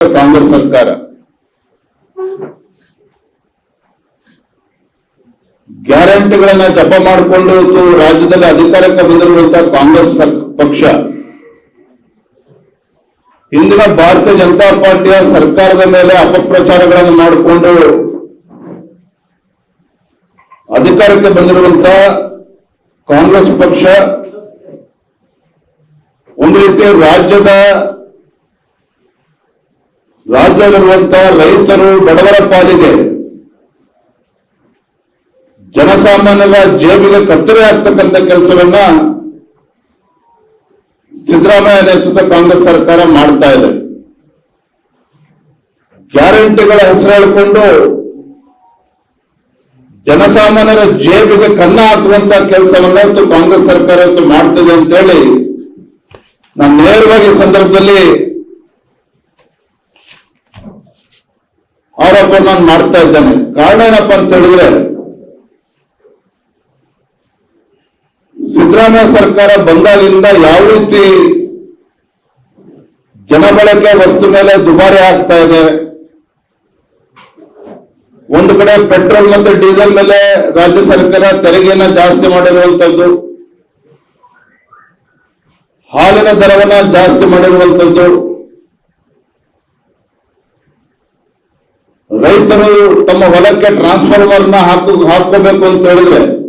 ಕಾಂಗ್ರೆಸ್ ಸರ್ಕಾರ. ಗ್ಯಾರಂಟಿಗಳನ್ನ ಜಪ ಮಾಡಿಕೊಂಡು ರಾಜ್ಯದಲ್ಲಿ ಅಧಿಕಾರಕ್ಕೆ ಬಂದಿರುವಂತಹ ಕಾಂಗ್ರೆಸ್ ಪಕ್ಷ. ಇಂದಿನ ಭಾರತೀಯ ಜನತಾ ಪಾರ್ಟಿಯ ಸರ್ಕಾರದ ಮೇಲೆ ಅಪಪ್ರಚಾರಗಳನ್ನು ಮಾಡಿಕೊಂಡು ಅಧಿಕಾರಕ್ಕೆ ಬಂದಿರುವಂತಹ ಕಾಂಗ್ರೆಸ್ ಪಕ್ಷ ಒಂದು ರೀತಿ ರಾಜ್ಯದ ರಾಜ್ಯದಲ್ಲಿರುವಂತಹ ರೈತರು ಬಡವರ ಪಾಲಿಗೆ ಜನಸಾಮಾನ್ಯರ ಜೇಬಿಗೆ ಕತ್ತರಿ ಆಗ್ತಕ್ಕಂಥ ಕೆಲಸವನ್ನ ಸಿದ್ದರಾಮಯ್ಯ ನೇತೃತ್ವದ ಕಾಂಗ್ರೆಸ್ ಸರ್ಕಾರ ಮಾಡ್ತಾ ಇದೆ. ಗ್ಯಾರಂಟಿಗಳ ಹೆಸರು ಹೇಳಿಕೊಂಡು ಜನಸಾಮಾನ್ಯರ ಜೇಬಿಗೆ ಕನ್ನ ಹಾಕುವಂತ ಕೆಲಸವನ್ನ ಕಾಂಗ್ರೆಸ್ ಸರ್ಕಾರ ಇವತ್ತು ಮಾಡ್ತಿದೆ ಅಂತೇಳಿ ನಾನು ನೇರವಾಗಿ ಸಂದರ್ಭದಲ್ಲಿ ಆರೋಪ ನಾನು ಮಾಡ್ತಾ ಇದ್ದೇನೆ. ಕಾರಣ ಏನಪ್ಪಾ ಅಂತ ಹೇಳಿದ್ರೆ, ಸಿದ್ದರಾಮಯ್ಯ ಸರ್ಕಾರ ಬಂದಾಗಿಂದ ಯಾವ ರೀತಿ ಜನಬಳಕೆ ವಸ್ತು ಮೇಲೆ ದುಬಾರಿ ಆಗ್ತಾ ಇದೆ, ಒಂದು ಕಡೆ ಪೆಟ್ರೋಲ್ ಮತ್ತು ಡೀಸೆಲ್ ಮೇಲೆ ರಾಜ್ಯ ಸರ್ಕಾರ ತೆರಿಗೆಯನ್ನ ಜಾಸ್ತಿ ಮಾಡಿರುವಂತದ್ದು, ಹಾಲಿನ ದರವನ್ನ ಜಾಸ್ತಿ ಮಾಡಿರುವಂತದ್ದು ರೈತರು ತಮ್ಮ ಹೊಲಕ್ಕೆ ಟ್ರಾನ್ಸ್ಫಾರ್ಮರ್ನ ಹಾಕು ಹಾಕೋಬೇಕು ಅಂತ ಹೇಳಿದ್ರೆ,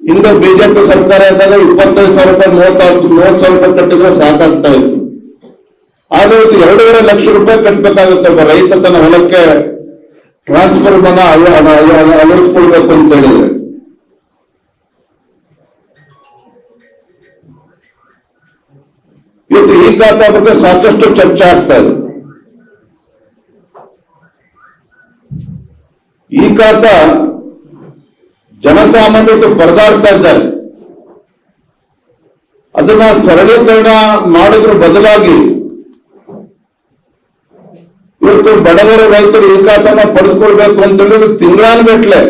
ಹಿಂದೆ ಬಿಜೆಪಿ ಸರ್ಕಾರ ಇದ್ದಾಗ ಇಪ್ಪತ್ತೈದು ಸಾವಿರ ರೂಪಾಯಿ ಮೂವತ್ತಾರು ಮೂವತ್ತು ಸಾವಿರ ರೂಪಾಯಿ ಕಟ್ಟಿದ್ರೆ ಸಾಕಾಗ್ತಾ ಇತ್ತು. ಆದ್ರೆ ಇವತ್ತು ಎರಡೂವರೆ ಲಕ್ಷ ರೂಪಾಯಿ ಕಟ್ಟಬೇಕಾಗುತ್ತೆ ಒಬ್ಬ ರೈತ ತನ್ನ ಹೊಲಕ್ಕೆ ಟ್ರಾನ್ಸ್ಫಾರ್ಮರ್ನ ಅಳ- ಅಳ- ಅಳ- ಅಳವಡಿಸ್ಕೊಳ್ಬೇಕು ಅಂತ ಹೇಳಿದ್ರೆ. ಇವತ್ತು ಈ ಬಗ್ಗೆ ಸಾಕಷ್ಟು ಚರ್ಚೆ ಆಗ್ತಾ ಇದೆ. ಈ ಕಾತ ಜನಸಾಮಾನ್ಯರು ಪರದಾಡ್ತಾ ಇದ್ದಾರೆ. ಅದನ್ನ ಸರಳೀಕರಣ ಮಾಡೋದ್ರ ಬದಲಾಗಿ ಇವತ್ತು ಬಡವರ ರೈತರು ಈ ಖಾತನ ಪಡೆದುಕೊಳ್ಬೇಕು ಅಂತ ಹೇಳಿದ್ರೆ ತಿಂಗಳಾನ್ಗಟ್ಲೆ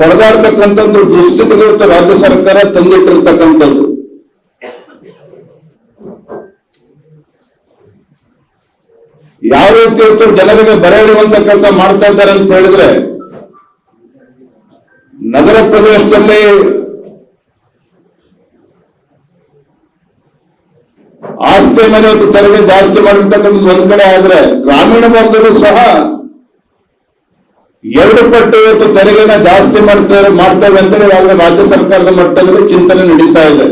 ಪಡೆದಾಡ್ತಕ್ಕಂಥದ್ದು ದುಸ್ಥಿತಿಗೆ ರಾಜ್ಯ ಸರ್ಕಾರ ತಂದಿಟ್ಟಿರ್ತಕ್ಕಂಥದ್ದು. ಯಾವ ರೀತಿ ಇವತ್ತು ಜನರಿಗೆ ಬರೆ ಇಡುವಂತ ಕೆಲಸ ಮಾಡ್ತಾ ಇದ್ದಾರೆ ಅಂತ ಹೇಳಿದ್ರೆ, ನಗರ ಪ್ರದೇಶದಲ್ಲಿ ಆಸ್ತಿ ಮೇಲೆ ಒಂದು ತೆರಿಗೆ ಜಾಸ್ತಿ ಮಾಡಿರ್ತಕ್ಕಂಥದ್ದು ಒಂದ್ ಕಡೆ ಆದ್ರೆ ಗ್ರಾಮೀಣ ಭಾಗದಲ್ಲೂ ಸಹ ಎರಡು ಪಟ್ಟು ಇವತ್ತು ತೆರಿಗೆನ ಜಾಸ್ತಿ ಮಾಡ್ತಾರೆ ಮಾಡ್ತೇವೆ ಅಂತ ಹೇಳಿ ಇವಾಗ ರಾಜ್ಯ ಸರ್ಕಾರದ ಮಟ್ಟದಲ್ಲಿ ಚಿಂತನೆ ನಡೀತಾ ಇದೆ.